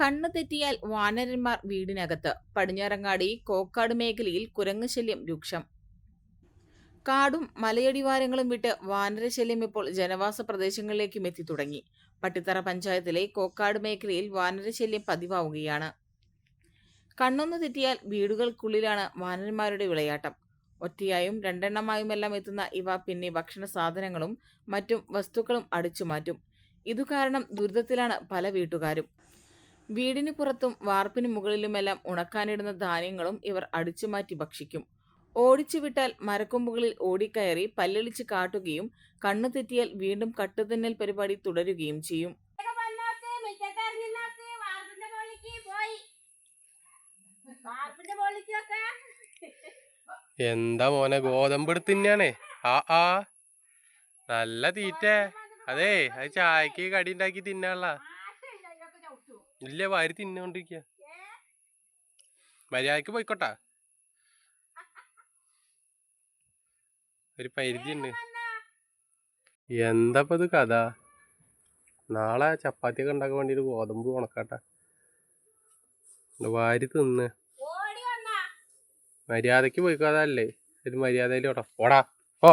കണ്ണു തെറ്റിയാൽ വാനരന്മാർ വീടിനകത്ത്. പടിഞ്ഞാറങ്ങാടി കോക്കാട് മേഖലയിൽ കുരങ്ങ് ശല്യം രൂക്ഷം. കാടും മലയടിവാരങ്ങളും വിട്ട് വാനരശല്യം ഇപ്പോൾ ജനവാസ പ്രദേശങ്ങളിലേക്കും എത്തി തുടങ്ങി. പട്ടിത്തറ പഞ്ചായത്തിലെ കോക്കാട് മേഖലയിൽ വാനരശല്യം പതിവാവുകയാണ്. കണ്ണൊന്നു തെറ്റിയാൽ വീടുകൾക്കുള്ളിലാണ് വാനരന്മാരുടെ വിളയാട്ടം. ഒറ്റയായും രണ്ടെണ്ണമായുമെല്ലാം എത്തുന്ന ഇവ പിന്നെ ഭക്ഷണ സാധനങ്ങളും മറ്റും വസ്തുക്കളും അടിച്ചുമാറ്റും. ഇതു കാരണം ദുരിതത്തിലാണ് പല വീട്ടുകാരും. വീടിന് പുറത്തും വാർപ്പിന് മുകളിലുമെല്ലാം ഉണക്കാനിടുന്ന ധാന്യങ്ങളും ഇവർ അടിച്ചുമാറ്റി ഭക്ഷിക്കും. ഓടിച്ചു വിട്ടാൽ മരക്കൊമ്പുകളിൽ ഓടിക്കയറി പല്ലളിച്ച് കാട്ടുകയും കണ്ണു തെറ്റിയാൽ വീണ്ടും കട്ടുതന്നൽ പരിപാടി തുടരുകയും ചെയ്യും. എന്താ മോനെ ഗോതമ്പ് എടുത്ത് തിന്നാണേ? ആ ആ. നല്ല തീറ്റ. അതെ അത് ചായക്ക് കടി ഉണ്ടാക്കി ചവിട്ടും. ഇല്ല വാരി തിന്നോണ്ടിരിക്ക. മര്യാദയ്ക്ക് പോയിക്കോട്ടാ. ഒരു പരിധി ഉണ്ട് എന്താ ഇത് കഥ? നാളെ ചപ്പാത്തിയൊക്കെ ഉണ്ടാക്കാൻ വേണ്ടി ഗോതമ്പ് ഉണക്കാട്ട. ഇത് വാരി തിന്ന്. മര്യാദയ്ക്ക് പോയിക്കാതല്ലേ ഒരു മര്യാദയിലോട്ടോ. ഓടാ ഓ